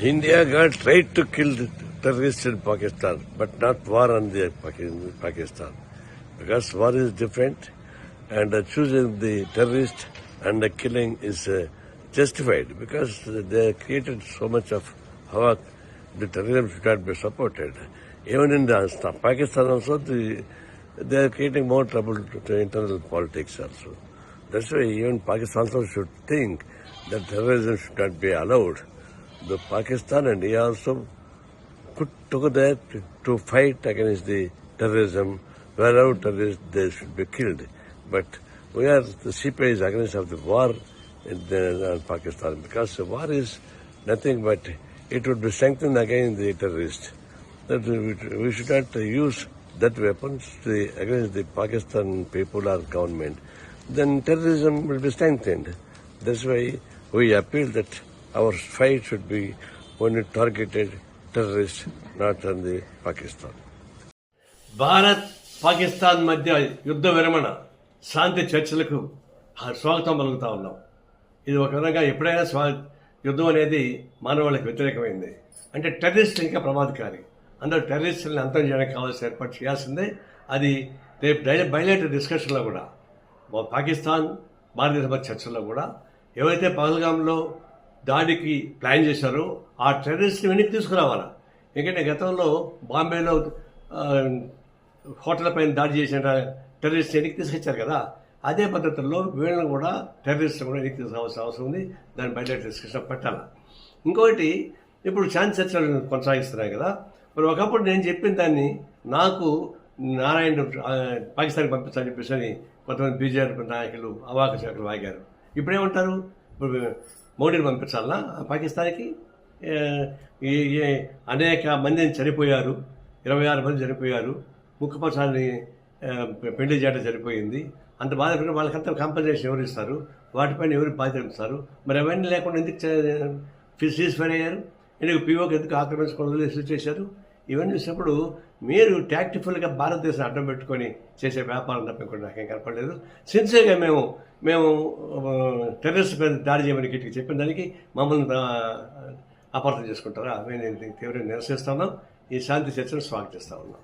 India tried to kill the terrorists in Pakistan, but not war on the Pakistan. Because war is different, and choosing the terrorist and the killing is uh, justified because they created so much of havoc. The terrorism should not be supported. Even in the, Pakistan also, the, they are creating more trouble to, to internal politics also. That's why even Pakistan also should think that terrorism should not be allowed. The Pakistan and India also put together to, fight against the terrorism. Wherever terrorists, they should be killed. But we are, the CPI is against of the war in the, uh, Pakistan because the war is nothing but it would be strengthened against the terrorists. That we, should not use that weapons against the Pakistan people or government. Then terrorism will be strengthened. That's why we appeal that our fight should be only targeted terrorists, not on the Pakistan. Bharat Pakistan మధ్య యుద్ధ విరమణ శాంతి చర్చలకు స్వాగతం పలుకుతా ఉన్నాం ఇది ఒక విధంగా ఎప్పుడైనా స్వా యుద్ధం అనేది మానవాళికి వ్యతిరేకమైంది అంటే టెర్రరిస్టులు ఇంకా ప్రమాదకారి అందరూ టెర్రరిస్టులను అంతం చేయడానికి కావాల్సిన ఏర్పాటు చేయాల్సిందే. అది రేపు డై బయలేటర్ డిస్కషన్లో కూడా పాకిస్తాన్ భారతదేశ చర్చల్లో కూడా ఎవరైతే పహల్గాంలో దాడికి ప్లాన్ చేశారో. ఆ టెర్రరిస్ట్ని వెనక్కి తీసుకురావాలా? ఎందుకంటే గతంలో బాంబేలో హోటల్ పైన దాడి చేసిన టెర్రరిస్ట్ వెనక్కి తీసుకొచ్చారు కదా. అదే పద్ధతుల్లో వీళ్ళని కూడా టెర్రరిస్ట్ కూడా వెనక్కి తీసుకోవాల్సిన అవసరం ఉంది. దాని బయట డిస్కషన్ పెట్టాలి? ఇంకొకటి ఇప్పుడు శాంతి చర్చలు కొనసాగిస్తున్నాయి కదా. మరి ఒకప్పుడు నేను చెప్పిన దాన్ని నాకు నారాయణ పాకిస్తాన్కి పంపించాలని చెప్పేసి అని కొంతమంది బీజేపీ నాయకులు అవాక శాఖలు వాగారు. ఇప్పుడేమంటారు? ఇప్పుడు మోడీని పంపించాలా? పాకిస్తాన్కి ఈ అనేక మందిని చనిపోయారు. ఇరవై ఆరు మంది చనిపోయారు. ముఖ్యపక్షాన్ని పెళ్ళి చేయడం చనిపోయింది. అంత బాధపడిన వాళ్ళకంతా కాంపన్సేషన్ ఎవరు ఇస్తారు? వాటిపైన ఎవరు బాధ్యత ఇస్తారు మరి అవన్నీ లేకుండా ఎందుకు సీజ్ ఫైర్ అయ్యారు? ఎందుకు పీఓకి ఎందుకు ఆక్రమించుకొని చేశారు ఇవన్నీ చూసినప్పుడు మీరు ట్యాక్టిఫుల్గా భారతదేశం అడ్డం పెట్టుకొని చేసే వ్యాపారం తప్ప ఇంకోటి నాకేం కనపడలేదు. సిన్సియర్గా మేము మేము టెర్రరిస్ట్ మీద దాడి చేయమని గిట్టికి చెప్పిన దానికి మమ్మల్ని అపార్థం చేసుకుంటారా? మేము తీవ్రంగా నిరసిస్తున్నాం ఈ శాంతి చర్చను స్వాగతిస్తా ఉన్నాం.